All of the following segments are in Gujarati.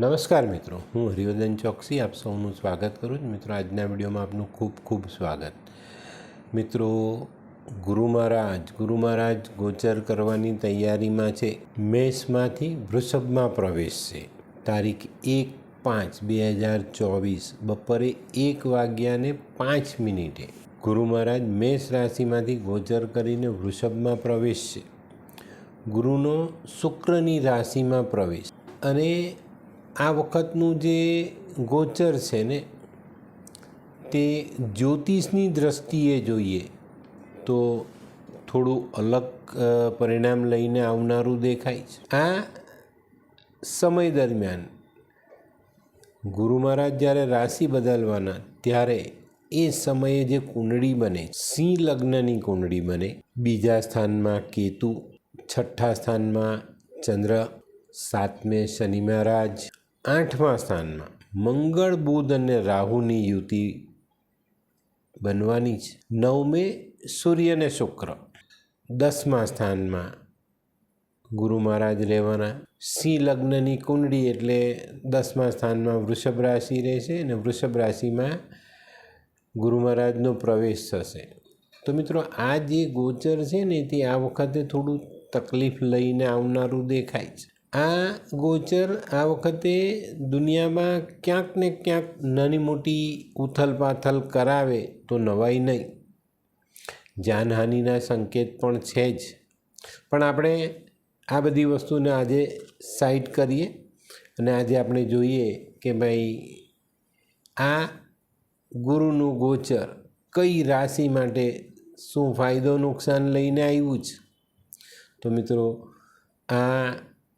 નમસ્કાર મિત્રો, હું હરિવર્ધન ચોકસી, આપ સૌનું સ્વાગત કરું છું. મિત્રો, આજના વિડીયોમાં આપનું ખૂબ ખૂબ સ્વાગત. મિત્રો, ગુરુ મહારાજ ગુરુ મહારાજ ગોચર કરવાની તૈયારીમાં છે. મેષમાંથી વૃષભમાં પ્રવેશ છે. તારીખ એક પાંચ બે હજાર ચોવીસ, બપોરે એક વાગ્યાને પાંચ મિનિટે ગુરુ મહારાજ મેષ રાશિમાંથી ગોચર કરીને વૃષભમાં પ્રવેશ છે. ગુરુનો શુક્રની રાશિમાં પ્રવેશ અને આ વખતનું જે ગોચર છે ને, તે જ્યોતિષની દ્રષ્ટિએ જોઈએ તો થોડું અલગ પરિણામ લઈને આવનારું દેખાય છે. આ સમય દરમિયાન ગુરુ મહારાજ જ્યારે રાશિ બદલવાના, ત્યારે એ સમયે જે કુંડળી બને, સિંહ લગ્નની કુંડળી બને, બીજા સ્થાનમાં કેતુ, છઠ્ઠા સ્થાનમાં ચંદ્ર, સાતમે શનિ મહારાજ આઠમા સ્થાનમાં મંગળ, બુધ અને રાહુની યુતિ બનવાની છે. નવમે સૂર્ય અને શુક્ર. દસમા સ્થાનમાં ગુરુ મહારાજ રહેવાના. સિંહ લગ્નની કુંડળી એટલે દસમા સ્થાનમાં વૃષભ રાશિ રહેશે અને વૃષભ રાશિમાં ગુરુ મહારાજનો પ્રવેશ થશે. તો મિત્રો, આ જે ગોચર છે ને, તે આ વખતે થોડું તકલીફ લઈને આવનારું દેખાય છે. આ ગોચર આ વખતે દુનિયામાં ક્યાંક ને ક્યાંક નાની મોટી ઉથલ કરાવે તો નવાઈ નહીં. જાનહાનિના સંકેત પણ છે જ. પણ આપણે આ બધી વસ્તુને આજે સાઈડ કરીએ અને આજે આપણે જોઈએ કે ભાઈ આ ગુરુનું ગોચર કઈ રાશિ માટે શું ફાયદો નુકસાન લઈને આવ્યું છે. તો મિત્રો, આ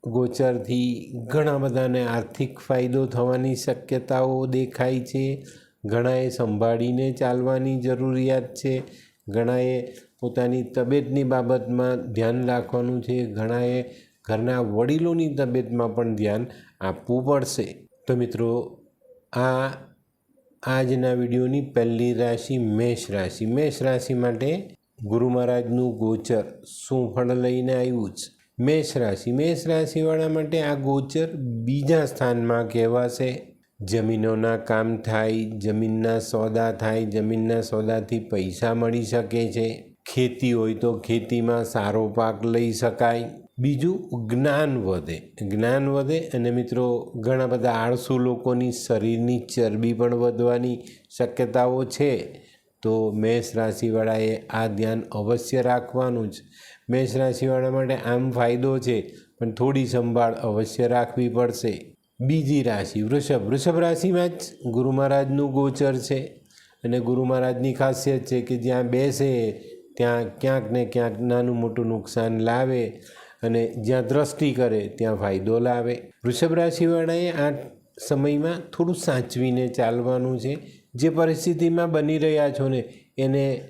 ગોચરથી ઘણા બધાને આર્થિક ફાયદો થવાની શક્યતાઓ દેખાય છે. ઘણાએ સંભાળીને ચાલવાની જરૂરિયાત છે. ઘણાએ પોતાની તબિયતની બાબતમાં ધ્યાન રાખવાનું છે. ઘણાએ ઘરના વડીલોની તબિયતમાં પણ ધ્યાન આપવું પડશે. તો મિત્રો, આ આજના વિડીયોની પહેલી રાશિ મેષ રાશિ. મેષ રાશિ માટે ગુરુ મહારાજનું ગોચર શું ફળ લઈને આવ્યું છે? મેષ રાશિ. મેષ રાશિવાળા માટે આ ગોચર બીજા સ્થાનમાં કહેવાશે. જમીનોના કામ થાય, જમીનના સોદા થાય, જમીનના સોદાથી પૈસા મળી શકે છે. ખેતી હોય તો ખેતીમાં સારો પાક લઈ શકાય. બીજું જ્ઞાન વધે. જ્ઞાન વધે અને મિત્રો ઘણા બધા આળસુ લોકોની શરીરની ચરબી પણ વધવાની શક્યતાઓ છે. તો મેષ રાશિવાળાએ આ ધ્યાન અવશ્ય રાખવાનું જ. મેષ રાશિવાળા માટે આમ ફાયદો છે, પણ થોડી સંભાળ અવશ્ય રાખવી પડશે. બીજી રાશિ વૃષભ. વૃષભ રાશિમાં જ ગુરુ મહારાજનું ગોચર છે અને ગુરુ મહારાજની ખાસિયત છે કે જ્યાં બેસે, ત્યાં ક્યાંક ને ક્યાંક નાનું મોટું નુકસાન લાવે અને જ્યાં દ્રષ્ટિ કરે, ત્યાં ફાયદો લાવે. વૃષભ રાશિવાળાએ આ સમયમાં થોડું સાચવીને ચાલવાનું છે. જે પરિસ્થિતિમાં બની રહ્યા છો ને, એને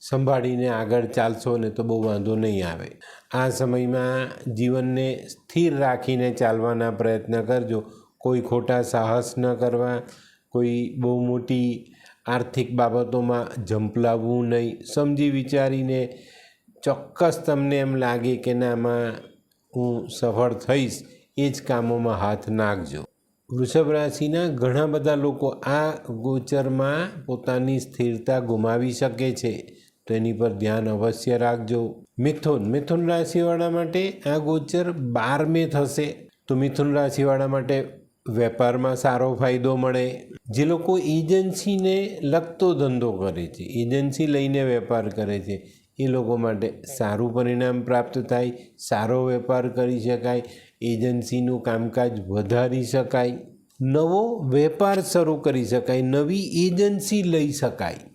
સંભાળીને આગળ ચાલશો ને તો બહુ વાંધો નહીં આવે. આ સમયમાં જીવનને સ્થિર રાખીને ચાલવાના પ્રયત્ન કરજો. કોઈ ખોટા સાહસ ન કરવા, કોઈ બહુ મોટી આર્થિક બાબતોમાં ઝંપલાવવું નહીં. સમજી વિચારીને ચોક્કસ તમને એમ લાગે કે નામાં હું સફળ થઈશ, એ જ કામોમાં હાથ નાખજો. વૃષભ રાશિના ઘણા બધા લોકો આ ગોચરમાં પોતાની સ્થિરતા ગુમાવી શકે છે. તો એની પર ધ્યાન અવશ્ય રાખજો. મિથુન મિથુન રાશિવાળા માટે આ ગોચર બાર મે થશે. તો મિથુન રાશિવાળા માટે વેપારમાં સારો ફાયદો મળે. જે લોકો એજન્સીને લગતો ધંધો કરે છે, એજન્સી લઈને વેપાર કરે છે, એ લોકો માટે સારું પરિણામ પ્રાપ્ત થાય, સારો વેપાર કરી શકાય, એજન્સીનું કામકાજ વધારી શકાય, નવો વેપાર શરૂ કરી શકાય, નવી એજન્સી લઈ શકાય.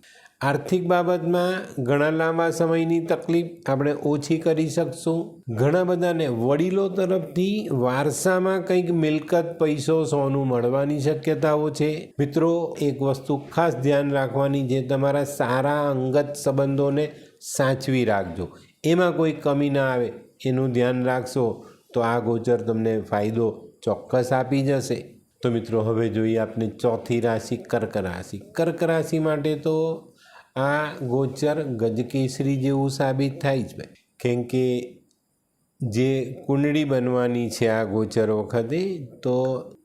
આર્થિક બાબતમાં ઘણા લાંબા સમયની તકલીફ આપણે ઓછી કરી શકશું. ઘણા બધાને વડીલો તરફથી વારસામાં કંઈક મિલકત, પૈસો, સોનું મળવાની શક્યતાઓ છે. મિત્રો, એક વસ્તુ ખાસ ધ્યાન રાખવાની જે તમારા સારા અંગત સંબંધોને સાચવી રાખજો. એમાં કોઈ કમી ના આવે, એનું ધ્યાન રાખશો તો આ ગોચર તમને ફાયદો ચોક્કસ આપી જશે. તો મિત્રો, હવે જોઈએ આપણે ચોથી રાશિ કર્ક રાશિ. કર્ક રાશિ માટે તો આ ગોચર ગજકેસરી જેવું સાબિત થાય છે કેમ કે જે કુંડળી બનવાની છે આ ગોચર વખતે, તો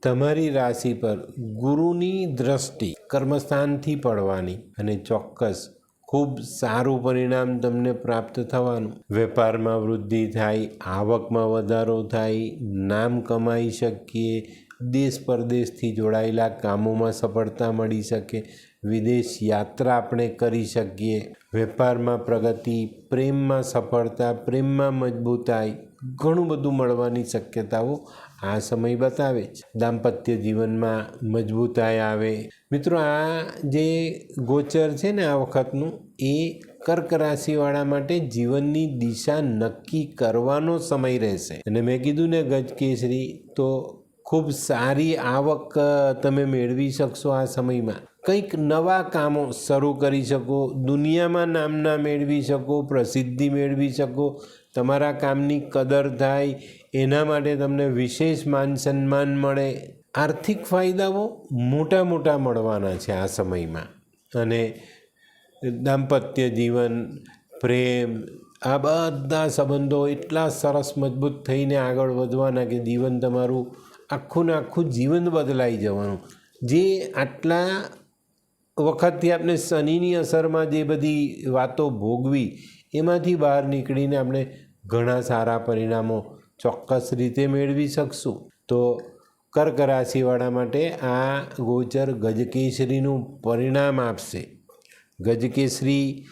તમારી રાશિ પર ગુરુની દ્રષ્ટિ કર્મસ્થાનથી પડવાની અને ચોક્કસ ખૂબ સારું પરિણામ તમને પ્રાપ્ત થવાનું. વેપારમાં વૃદ્ધિ થાય, આવકમાં વધારો થાય, નામ કમાઈ શકીએ, દેશ પરદેશથી જોડાયેલા કામોમાં સફળતા મળી શકે વિદેશ યાત્રા આપણે કરી શકીએ. વેપારમાં પ્રગતિ, પ્રેમમાં સફળતા, પ્રેમમાં મજબૂતાઈ, ઘણું બધું મળવાની શક્યતાઓ આ સમય બતાવે છે. દાંપત્ય જીવનમાં મજબૂતાઈ આવે. મિત્રો, આ જે ગોચર છે ને આ વખતનું, એ કર્ક રાશિવાળા માટે જીવનની દિશા નક્કી કરવાનો સમય રહેશે. અને મેં કીધું ને ગજકેસરી તો ખૂબ સારી આવક તમે મેળવી શકશો આ સમયમાં. કંઈક નવા કામો શરૂ કરી શકો, દુનિયામાં નામના મેળવી શકો, પ્રસિદ્ધિ મેળવી શકો, તમારા કામની કદર થાય, એના માટે તમને વિશેષ માન સન્માન મળે. આર્થિક ફાયદાઓ મોટા મોટા મળવાના છે આ સમયમાં. અને દાંપત્ય જીવન, પ્રેમ, આ બધા સંબંધો એટલા સરસ મજબૂત થઈને આગળ વધવાના કે જીવન તમારું આખું ને આખું જીવન બદલાઈ જવાનું. જે આટલા વખતથી આપણે શનિની અસરમાં જે બધી વાતો ભોગવી, એમાંથી બહાર નીકળીને આપણે ઘણા સારા પરિણામો ચોક્કસ રીતે મેળવી શકશું. તો કર્ક રાશિવાળા માટે આ ગોચર ગજકેસરીનું પરિણામ આપશે. ગજકેસરી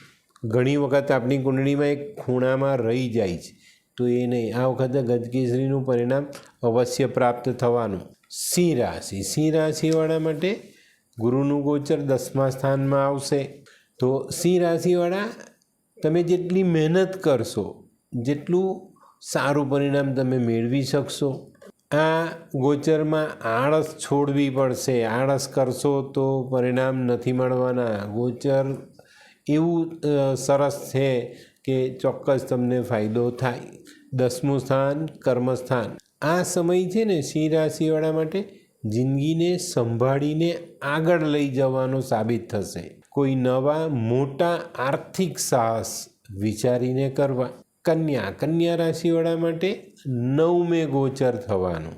ઘણી વખત આપણી કુંડળીમાં એક ખૂણામાં રહી જાય છે, તો એ નહીં, આ વખતે ગજકેસરીનું પરિણામ અવશ્ય પ્રાપ્ત થવાનું. સિંહ રાશિ, સિંહ રાશિવાળા માટે ગુરુનું ગોચર દસમા સ્થાનમાં આવશે. તો સિંહ રાશિવાળા, તમે જેટલી મહેનત કરશો, જેટલું સારું પરિણામ તમે મેળવી શકશો. આ ગોચરમાં આળસ છોડવી પડશે. આળસ કરશો તો પરિણામ નથી મળવાના. ગોચર એવું સરસ છે કે ચોક્કસ તમને ફાયદો થાય. દસમું સ્થાન કર્મસ્થાન. આ સમય છે ને સિંહ રાશિવાળા માટે જિંદગીને સંભાળીને આગળ લઈ જવાનો સાબિત થશે. કોઈ નવા, મોટા આર્થિક સાહસ વિચારીને કરવા. કન્યા કન્યા રાશિવાળા માટે નવમે ગોચર થવાનું.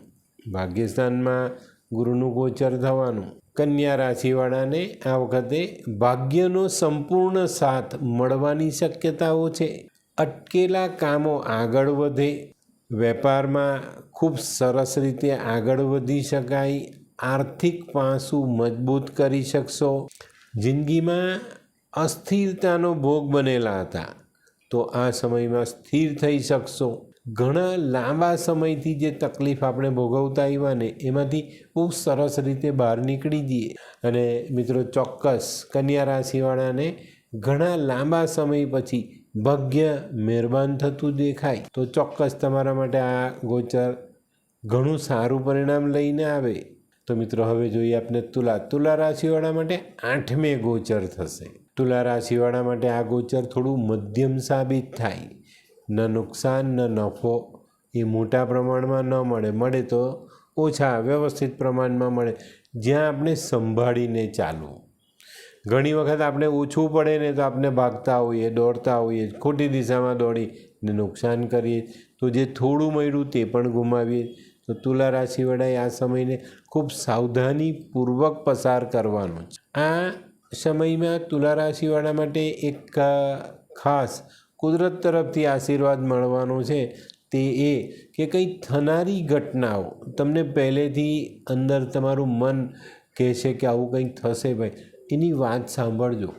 ભાગ્યસ્થાનમાં ગુરુનું ગોચર થવાનું. કન્યા રાશિવાળાને આ વખતે ભાગ્યનો સંપૂર્ણ સાથ મળવાની શક્યતાઓ છે. અટકેલા કામો આગળ વધે. વેપારમાં ખૂબ સરસ રીતે આગળ વધી શકાય, આર્થિક પાસું મજબૂત કરી શકશો. જિંદગીમાં અસ્થિરતાનો ભોગ બનેલા હતા, તો આ સમયમાં સ્થિર થઈ શકશો. ઘણા લાંબા સમયથી જે તકલીફ આપણે ભોગવતા આવ્યા ને, એમાંથી બહુ સરસ રીતે બહાર નીકળી જઈએ. અને મિત્રો, ચોક્કસ કન્યા રાશિવાળાને ઘણા લાંબા સમય પછી ભાગ્ય મહેરબાન થતું દેખાય. તો ચોક્કસ તમારા માટે આ ગોચર ઘણું સારું પરિણામ લઈને આવે. તો મિત્રો, હવે જોઈએ આપણે તુલા. તુલા રાશિવાળા માટે આઠમે ગોચર થશે. તુલા રાશિવાળા માટે આ ગોચર થોડું મધ્યમ સાબિત થાય. ન નુકસાન, ન નફો એ મોટા પ્રમાણમાં ન મળે. મળે તો ઓછા વ્યવસ્થિત પ્રમાણમાં મળે. જ્યાં આપણે સંભાળીને ચાલવું. ઘણી વખત આપણે ઓછું પડે ને તો આપણે ભાગતા હોઈએ, દોડતા હોઈએ, ખોટી દિશામાં દોડીને નુકસાન કરીએ. તો જે થોડું મળ્યું તે પણ ગુમાવીએ. તો તુલા રાશિવાળાએ આ સમયને ખૂબ સાવધાનીપૂર્વક પસાર કરવાનો છે. આ સમયમાં તુલા રાશિવાળા માટે એક ખાસ કુદરત તરફથી આશીર્વાદ મળવાનો છે. તે એ કે કંઈ થનારી ઘટનાઓ તમને પહેલેથી અંદર તમારું મન કહેશે કે આવું કંઈક થશે ભાઈ. એની વાત સાંભળજો.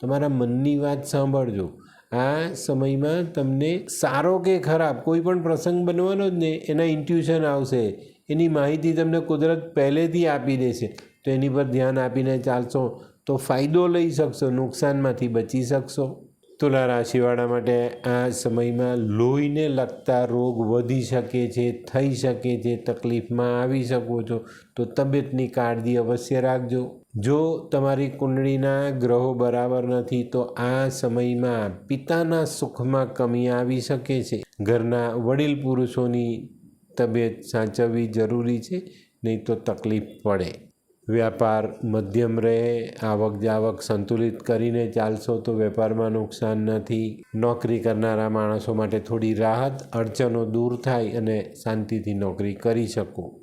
તમારા મનની વાત સાંભળજો. આ સમયમાં તમને સારો કે ખરાબ કોઈ પણ પ્રસંગ બનવાનો જ ને, એના ઇન્ટ્યુશન આવશે. એની માહિતી તમને કુદરત પહેલેથી આપી દેશે. તો એની પર ધ્યાન આપીને ચાલશો તો ફાયદો લઈ શકશો, નુકસાનમાંથી બચી શકશો. તુલા રાશિવાળા માટે આ સમયમાં લોહીને લગતા રોગ વધી શકે છે, થઈ શકે છે, તકલીફમાં આવી શકો છો, તો તબિયતની કાળજી અવશ્ય રાખજો. જો તમારી કુંડળીના ગ્રહો બરાબર નથી, તો આ સમયમાં પિતાના સુખમાં કમી આવી શકે છે. ઘરના વડીલ પુરુષોની તબિયત સાચવવી જરૂરી છે, નહીં તો તકલીફ પડે. વ્યાપાર મધ્યમ રહે આવક જાવક સંતુલિત કરીને ચાલશો તો વેપારમાં નુકસાન નથી. નોકરી કરનારા માણસો માટે થોડી રાહત, અડચણો દૂર થાય અને શાંતિથી નોકરી કરી શકો.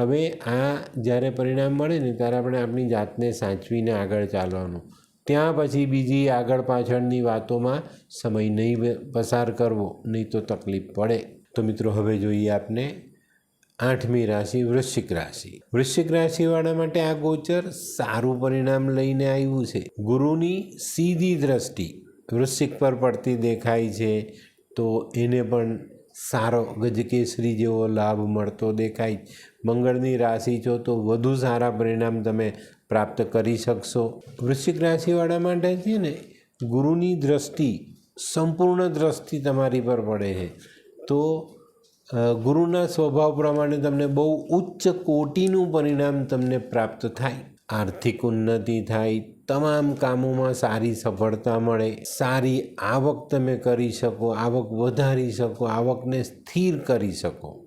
હવે આ જ્યારે પરિણામ મળે ને ત્યારે આપણે આપણી જાતને સાચવીને આગળ ચાલવાનું. ત્યાં પછી બીજી આગળ પાછળની વાતોમાં સમય નહીં પસાર કરવો, નહીં તો તકલીફ પડે. તો મિત્રો, હવે જોઈએ આપને આઠમી રાશિ વૃશ્ચિક રાશિ. વૃશ્ચિક રાશિવાળા માટે આ ગોચર સારું પરિણામ લઈને આવ્યું છે. ગુરુની સીધી દ્રષ્ટિ વૃશ્ચિક પર પડતી દેખાય છે તો એને પણ સારો ગજકેસરી જેવો લાભ મળતો દેખાય. મંગળની રાશિ છો તો વધુ સારા પરિણામ તમે પ્રાપ્ત કરી શકશો. વૃશ્ચિક રાશિવાળા માટે છે ને, ગુરુની દ્રષ્ટિ સંપૂર્ણ દ્રષ્ટિ તમારી પર પડે છે. તો ગુરુના સ્વભાવ પ્રમાણે તમને બહુ ઉચ્ચ કોટીનું પરિણામ તમને પ્રાપ્ત થાય. આર્થિક ઉન્નતિ થાય, તમામ કામોમાં સારી સફળતા મળે, સારી આવક તમે કરી શકો, આવક વધારી શકો, આવકને સ્થિર કરી શકો.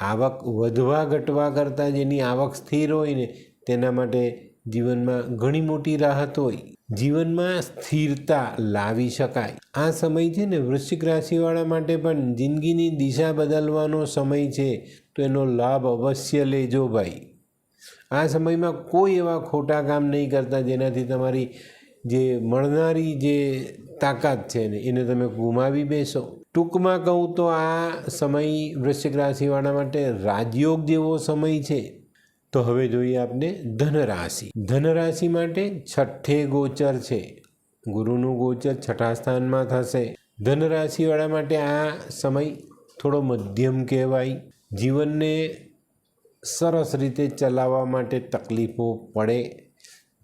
આવક વધવા ઘટવા કરતાં જેની આવક સ્થિર હોય ને, તેના માટે જીવનમાં ઘણી મોટી રાહત હોય. જીવનમાં સ્થિરતા લાવી શકાય. આ સમય છે ને વૃશ્ચિક રાશિવાળા માટે પણ જિંદગીની દિશા બદલવાનો સમય છે. તો એનો લાભ અવશ્ય લેજો ભાઈ. આ સમયમાં કોઈ એવા ખોટા કામ નહીં કરતા જેનાથી તમારી જે મળનારી જે તાકાત છે ને એને તમે ગુમાવી બેસો. ટૂંકમાં કહું તો આ સમય વૃશ્ચિક રાશિવાળા માટે રાજયોગ જેવો સમય છે. તો હવે જોઈએ આપણે ધનરાશિ. ધનરાશિ માટે છઠ્ઠે ગોચર છે. ગુરુનું ગોચર છઠ્ઠા સ્થાનમાં થશે. ધનરાશિવાળા માટે આ સમય થોડો મધ્યમ કહેવાય. જીવનને સરસ રીતે ચલાવવા માટે તકલીફો પડે.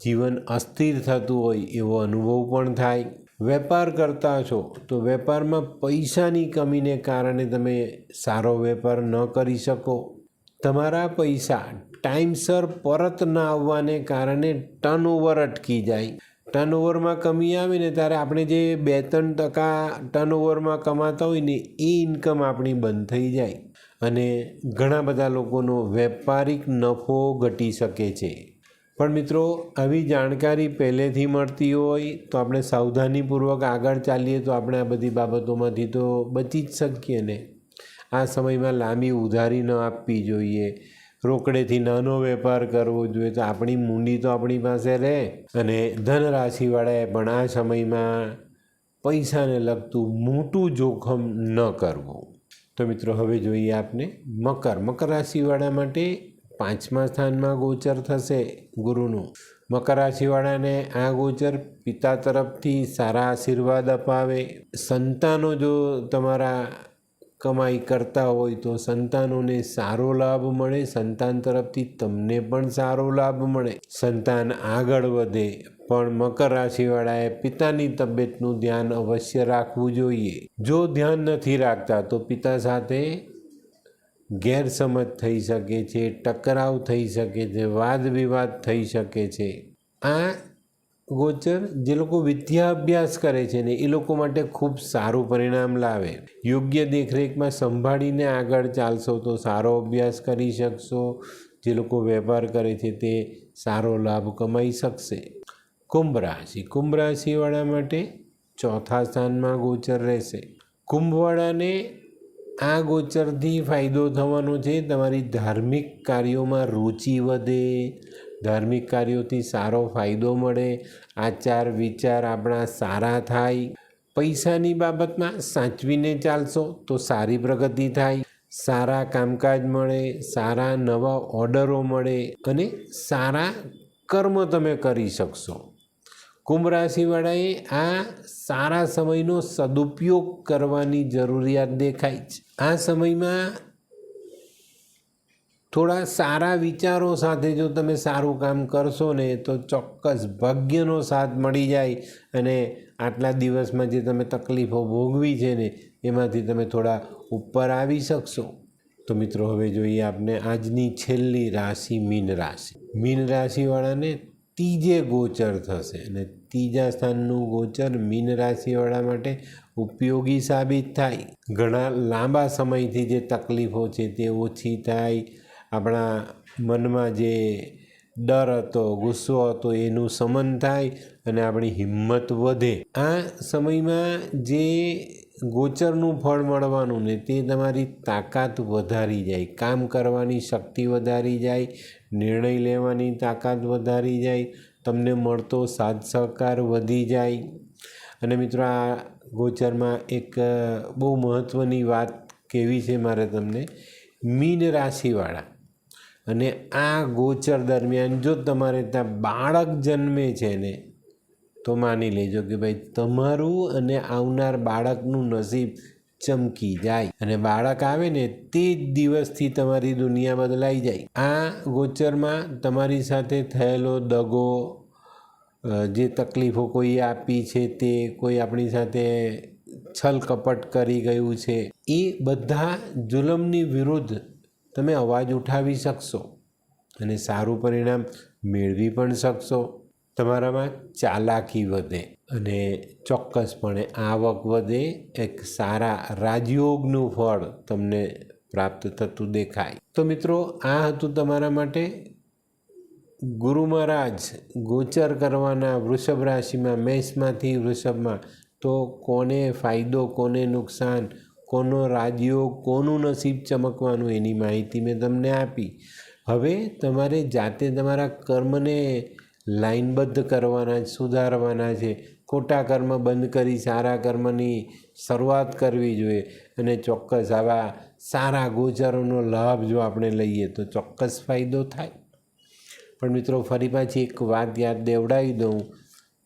જીવન અસ્થિર થતું હોય એવો અનુભવ પણ થાય. વેપાર કરતા છો તો વેપારમાં પૈસાની કમીને કારણે તમે સારો વેપાર ન કરી શકો. તમારા પૈસા ટાઈમસર પરત ન આવવાને કારણે ટર્નઓવર અટકી જાય. ટર્નઓવરમાં કમી આવે ને ત્યારે આપણે જે બે ત્રણ ટકા ટર્નઓવરમાં કમાતા હોય ને એ ઇન્કમ આપણી બંધ થઈ જાય. અને ઘણા બધા લોકોનો વેપારિક નફો ઘટી શકે છે. પણ મિત્રો, આવી જાણકારી પહેલેથી મળતી હોય તો આપણે સાવધાનીપૂર્વક આગળ ચાલીએ તો આપણે આ બધી બાબતોમાંથી તો બચી જ શકીએ ને? આ સમયમાં લાંબી ઉધારી ન આપવી જોઈએ. રોકડેથી નાનો વેપાર કરવો જોઈએ. તો આપણી મૂડી તો આપણી પાસે રહે. અને ધન રાશિવાળાએ પણ આ સમયમાં પૈસાને લગતું મોટું જોખમ ન કરવું. તો મિત્રો, હવે જોઈએ આપને મકર. મકર રાશિવાળા માટે પાંચમા સ્થાનમાં ગોચર થશે ગુરુનું. મકર રાશિવાળાને આ ગોચર પિતા તરફથી સારા આશીર્વાદ અપાવે. સંતાનો જો તમારા કમાઈ કરતા હોય તો સંતાનોને સારો લાભ મળે, સંતાન તરફથી તમને પણ સારો લાભ મળે. સંતાન આગળ વધે, પણ મકર રાશિવાળાએ પિતાની તબિયતનું ધ્યાન અવશ્ય રાખવું જોઈએ. જો ધ્યાન નથી રાખતા, તો પિતા સાથે ગેરસમજ થઈ શકે છે, ટકરાવ થઈ શકે છે, વાદ વિવાદ થઈ શકે છે. આ ગોચર જે લોકો વિદ્યા અભ્યાસ કરે છે ને, એ લોકો માટે ખૂબ સારું પરિણામ લાવે. યોગ્ય દેખરેખમાં સંભાળીને આગળ ચાલશો તો સારો અભ્યાસ કરી શકશો. જે લોકો વેપાર કરે છે તે સારો લાભ કમાઈ શકશે. કુંભ રાશિ. કુંભ રાશિવાળા માટે ચોથા સ્થાનમાં ગોચર રહેશે. કુંભવાળાને આ ગોચરથી ફાયદો થવાનો છે, તમારી ધાર્મિક કાર્યોમાં રુચિ વધે ધાર્મિક કાર્યોથી સારો ફાયદો મળે, આચાર વિચાર આપણા સારા થાય. પૈસાની બાબતમાં સાચવીને ચાલશો તો સારી પ્રગતિ થાય. સારા કામકાજ મળે, સારા નવા ઓર્ડરો મળે અને સારા કર્મ તમે કરી શકશો. કુંભ રાશિવાળાએ આ સારા સમયનો સદુપયોગ કરવાની જરૂરિયાત દેખાય છે. આ સમયમાં થોડા સારા વિચારો સાથે જો તમે સારું કામ કરશો ને, તો ચોક્કસ ભાગ્યનો સાથ મળી જાય અને આટલા દિવસમાં જે તમે તકલીફો ભોગવી છે ને, એમાંથી તમે થોડા ઉપર આવી શકશો. તો મિત્રો, હવે જોઈએ આપણે આજની છેલ્લી રાશિ મીન રાશિ. મીન રાશિવાળાને ત્રીજે ગોચર થશે અને ત્રીજા સ્થાનનું ગોચર મીન રાશિવાળા માટે ઉપયોગી સાબિત થાય. ઘણા લાંબા સમયથી જે તકલીફો છે તે ઓછી થાય આપણા મનમાં જે ડર હતો, ગુસ્સો હતો, એનું સમન થાય અને આપણી હિંમત વધે. આ સમયમાં જે ગોચરનું ફળ મળવાનું ને તે તમારી તાકાત વધારી જાય, કામ કરવાની શક્તિ વધારી જાય, નિર્ણય લેવાની તાકાત વધારી જાય, તમને મળતો સાથ સહકાર વધી જાય. અને મિત્રો, આ ગોચરમાં એક બહુ મહત્ત્વની વાત કેવી છે મારે તમને? મીન રાશિવાળા. અને આ ગોચર દરમિયાન જો તમારે ત્યાં બાળક જન્મે છે ને, તો માની લેજો કે ભાઈ તમારું અને આવનાર બાળકનું નસીબ ચમકી જાય. અને બાળક આવે ને, તે જ દિવસથી તમારી દુનિયા બદલાઈ જાય. આ ગોચરમાં તમારી સાથે થયેલો દગો જે તકલીફો કોઈએ આપી છે તે, કોઈ આપણી સાથે છલ કપટ કરી ગયું છે, એ બધા જુલમની વિરુદ્ધ તમે અવાજ ઉઠાવી શકશો અને સારું પરિણામ મેળવી પણ શકશો. તમારામાં ચાલાકી વધે અને ચોક્કસપણે આવક વધે. એક સારા રાજયોગનું ફળ તમને પ્રાપ્ત થતું દેખાય. તો મિત્રો, આ હતું તમારા માટે ગુરુ મહારાજ ગોચર કરવાના વૃષભ રાશિમાં, મેષમાંથી વૃષભમાં. તો કોને ફાયદો, કોને નુકસાન? કોનો રાજયોગ કોનું નસીબ ચમકવાનું એની માહિતી મેં તમને આપી. હવે તમારે જાતે તમારા કર્મને લાઇનબદ્ધ કરવાના સુધારવાના છે. ખોટા કર્મ બંધ કરી, સારા કર્મની શરૂઆત કરવી જોઈએ અને ચોક્કસ આવા સારા ગોચરોનો લાભ જો આપણે લઈએ તો ચોક્કસ ફાયદો થાય. પણ મિત્રો, ફરી પાછી એક વાત યાદ દેવડાવી દઉં.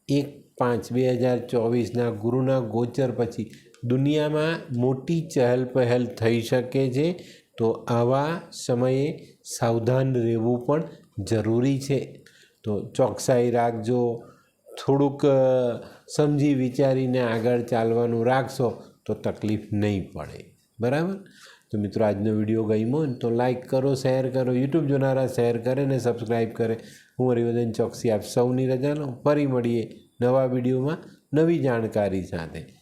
એક પાંચ બે હજાર ચોવીસના ગુરુના ગોચર પછી દુનિયામાં મોટી ચહલપહલ થઈ શકે છે, તો આવા સમયે સાવધાન રહેવું પણ જરૂરી છે. તો ચોકસાઈ રાખજો, થોડુંક સમજી વિચારીને આગળ ચાલવાનું રાખશો, તો તકલીફ નહીં પડે. બરાબર? તો મિત્રો, આજનો વીડિયો ગમ્યો ને તો લાઈક કરો, શેર કરો, યુટ્યુબ જોનારા શેર કરે ને સબસ્ક્રાઈબ કરે. હું હરિવદન ચોકસી આપ સૌની રજા લઉં. ફરી મળીએ નવા વિડીયોમાં નવી જાણકારી સાથે.